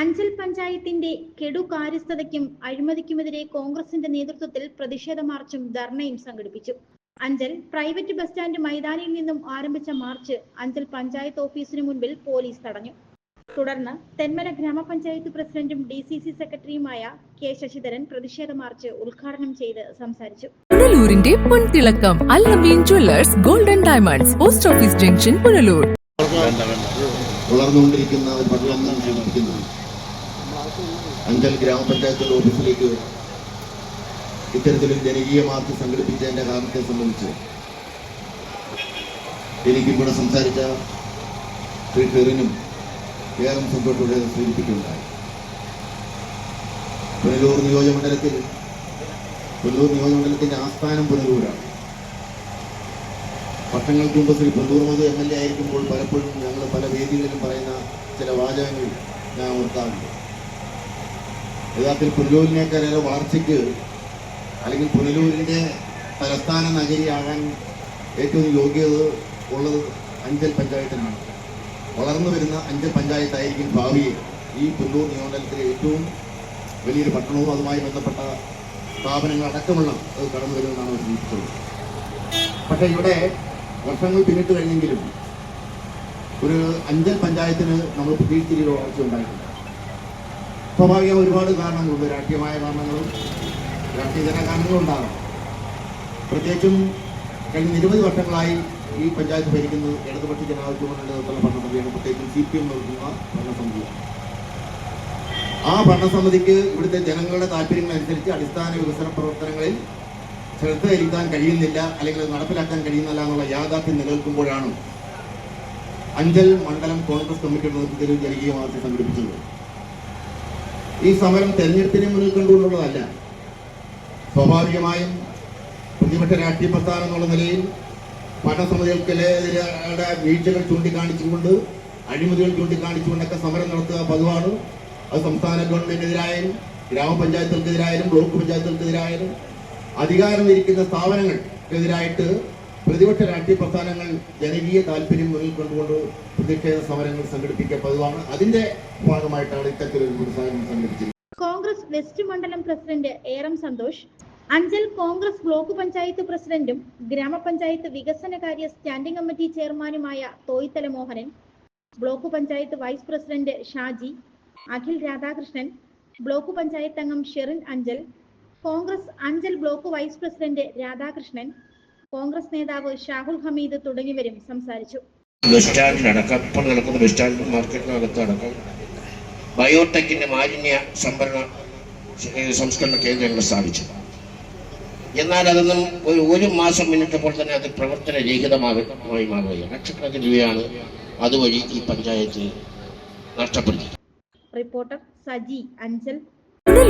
അഞ്ചൽ പഞ്ചായത്തിന്റെ കെടുകാര്യസ്ഥതയ്ക്കും അഴിമതിക്കുമെതിരെ കോൺഗ്രസിന്റെ നേതൃത്വത്തിൽ പ്രതിഷേധ മാർച്ചും ധർണയും സംഘടിപ്പിച്ചു. അഞ്ചൽ പ്രൈവറ്റ് ബസ് സ്റ്റാൻഡ് മൈതാനിയിൽ നിന്നും ആരംഭിച്ച മാർച്ച് അഞ്ചൽ പഞ്ചായത്ത് ഓഫീസിന് മുൻപിൽ പോലീസ് തടഞ്ഞു. തുടർന്ന് തെന്മല ഗ്രാമപഞ്ചായത്ത് പ്രസിഡന്റും ഡി സി സി സെക്രട്ടറിയുമായ കെ ശശിധരൻ പ്രതിഷേധ മാർച്ച് ഉദ്ഘാടനം ചെയ്ത് സംസാരിച്ചു. പുനലൂരിന്റെ പൊൻതിളക്കം Allameen jewellers golden diamonds post office junction Punalur. വളർന്നുകൊണ്ടിരിക്കുന്ന ഒരു പട്ടണം സൂചിപ്പിക്കുന്നു അഞ്ചൽ ഗ്രാമപഞ്ചായത്ത് ഓഫീസിലേക്ക് ഇത്തരത്തിലൊരു ജനകീയ മാർച്ച് സംഘടിപ്പിച്ചതിന്റെ കാരണത്തെ സംബന്ധിച്ച് എനിക്ക് ഇവിടെ സംസാരിച്ച ശ്രീ ഷെറിനും ഏറെ സന്തോഷത്തോടെ സൂചിപ്പിക്കുകയുണ്ടായി. പുനലൂർ നിയോജകമണ്ഡലത്തിൽ പുനലൂർ നിയോജകമണ്ഡലത്തിന്റെ ആസ്ഥാനം പുനലൂരാണ്. വർഷങ്ങൾക്ക് മുമ്പ് Sri Punalur Madhu M L A ആയിരിക്കുമ്പോൾ പലപ്പോഴും ഞങ്ങൾ പല വേദികളിലും പറയുന്ന ചില വാചകങ്ങൾ ഞാൻ ഓർക്കാറുണ്ട്. യഥാർത്ഥത്തിൽ പുനലൂരിനേക്കാൾ വളർച്ചയ്ക്ക് അല്ലെങ്കിൽ പുനലൂരിന്റെ തലസ്ഥാന നഗരിയാകാൻ ഏറ്റവും യോഗ്യത ഉള്ളത് അഞ്ചൽ പഞ്ചായത്തിനാണ്. വളർന്നു വരുന്ന അഞ്ചൽ പഞ്ചായത്തായിരിക്കും ഭാവിയിൽ ഈ പുനലൂർ നിയമമണ്ഡലത്തിലെ ഏറ്റവും വലിയൊരു പട്ടണവും അതുമായി ബന്ധപ്പെട്ട സ്ഥാപനങ്ങൾ അടക്കമുള്ള അത് കടന്നു വരുമെന്നാണ് അവർ ജീവിച്ചത് പക്ഷേ ഇവിടെ വർഷങ്ങൾ പിന്നിട്ട് കഴിഞ്ഞെങ്കിലും ഒരു അഞ്ചൽ പഞ്ചായത്തിന് നമ്മൾ പ്രതീക്ഷിച്ചിരിക്കുന്ന വളർച്ച ഉണ്ടായിട്ടുണ്ട് സ്വാഭാവികം ഒരുപാട് കാരണങ്ങളുണ്ട്. രാഷ്ട്രീയമായ കാരണങ്ങളും രാഷ്ട്രീയതര കാരണങ്ങളും ഉണ്ടാകും. പ്രത്യേകിച്ചും കഴിഞ്ഞ നിരവധി വർഷങ്ങളായി ഈ പഞ്ചായത്ത് ഭരിക്കുന്നത് ഇടതുപക്ഷ ജനാധിപത്യ മുന്നണി നേതൃത്വമുള്ള ഭരണസമിതിയാണ്. പ്രത്യേകിച്ചും സി പി എം നടത്തുന്ന ഭരണസമിതിയാണ്. ആ ഭരണസമിതിക്ക് ഇവിടുത്തെ ജനങ്ങളുടെ താല്പര്യങ്ങളനുസരിച്ച് അടിസ്ഥാന വികസന പ്രവർത്തനങ്ങളിൽ ശ്രദ്ധ ചെലുത്താൻ കഴിയുന്നില്ല അല്ലെങ്കിൽ നടപ്പിലാക്കാൻ കഴിയുന്നില്ല എന്നുള്ള യാഥാർത്ഥ്യം നിലനിൽക്കുമ്പോഴാണ് അഞ്ചൽ മണ്ഡലം കോൺഗ്രസ് കമ്മിറ്റിയുടെ നേതൃത്വത്തിൽ ജനകീയ മാർച്ച് സംഘടിപ്പിച്ചത്. ഈ സമരം തെരഞ്ഞെടുപ്പിനെ മുന്നിൽ കണ്ടുകൊണ്ടുള്ളതല്ല. സ്വാഭാവികമായും പ്രതിപക്ഷ രാഷ്ട്രീയ പ്രസ്ഥാനം എന്നുള്ള നിലയിൽ ഭരണസമിതികൾക്കെതിരെ വീഴ്ചകൾ ചൂണ്ടിക്കാണിച്ചുകൊണ്ട് അഴിമതികൾ ചൂണ്ടിക്കാണിച്ചുകൊണ്ടൊക്കെ സമരം നടത്തുക പതിവാണ്. അത് സംസ്ഥാന ഗവൺമെന്റിനെതിരായാലും ഗ്രാമപഞ്ചായത്തുകൾക്കെതിരായാലും ബ്ലോക്ക് പഞ്ചായത്തുകൾക്കെതിരായാലും അധികാരം ഇരിക്കുന്ന സ്ഥാപനങ്ങൾക്കെതിരായിട്ട് പ്രതിപക്ഷ രാഷ്ട്രീയ പ്രസ്ഥാനങ്ങൾ ജനകീയ താല്പര്യം മുന്നിൽ കൊണ്ടുകൊണ്ട് പ്രതിഷേധ സമരങ്ങൾ സംഘടിപ്പിക്കുക പതിവാണ് അതിന്റെ ഭാഗമായിട്ടാണ് ഇത്തരത്തിലൊരു പ്രസ്ഥാനം സംഘടിപ്പിച്ചത് കോൺഗ്രസ് വെസ്റ്റ് മണ്ഡലം president Eram Santhosh Anchal Congress block panchayat പ്രസിഡന്റും ഗ്രാമപഞ്ചായത്ത് വികസനകാര്യ സ്റ്റാൻഡിംഗ് കമ്മിറ്റി ചെയർമാനുമായ Thoythala Mohanan block panchayat vice president Shaji Akhil Radhakrishnan block panchayat അംഗം Sherin Anchal Congress Anchal block vice president Radhakrishnan Congress നേതാവ് ഷാഹുൽ ഹമീദ് തുടങ്ങിയവരും സംസാരിച്ചു. ബസ് സ്റ്റാൻഡിലടക്കം ഇപ്പോൾ നടക്കുന്ന ബസ് സ്റ്റാൻഡ് മാർക്കറ്റിനകത്ത് അടക്കം ബയോടെക്കിന്റെ മാലിന്യ സംഭരണ സംസ്കരണ കേന്ദ്രങ്ങൾ സ്ഥാപിച്ചു. എന്നാൽ അതൊന്നും ഒരു ഒരു മാസം മുന്നിട്ടപ്പോൾ തന്നെ അത് പ്രവർത്തനരഹിതമായി മാറുകയാണ്. ലക്ഷക്കണക്കിന് രൂപയാണ് അതുവഴി ഈ പഞ്ചായത്ത് നഷ്ടപ്പെടുന്നത് റിപ്പോർട്ടർ സജി അഞ്ചൽ.